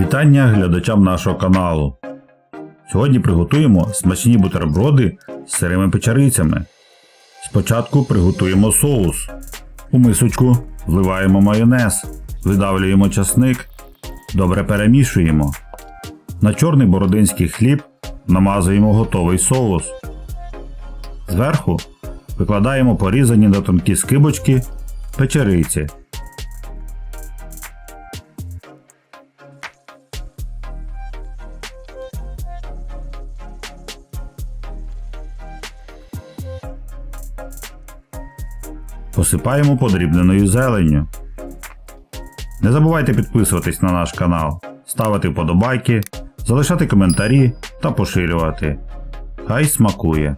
Вітання глядачам нашого каналу. Сьогодні приготуємо смачні бутерброди з сирими печерицями. Спочатку приготуємо соус. У мисочку вливаємо майонез, видавлюємо часник, добре перемішуємо. На чорний бородинський хліб намазуємо готовий соус. Зверху викладаємо порізані на тонкі скибочки печериці. Посипаємо подрібненою зеленню. Не забувайте підписуватись на наш канал, ставити вподобайки, залишати коментарі та поширювати. Хай смакує!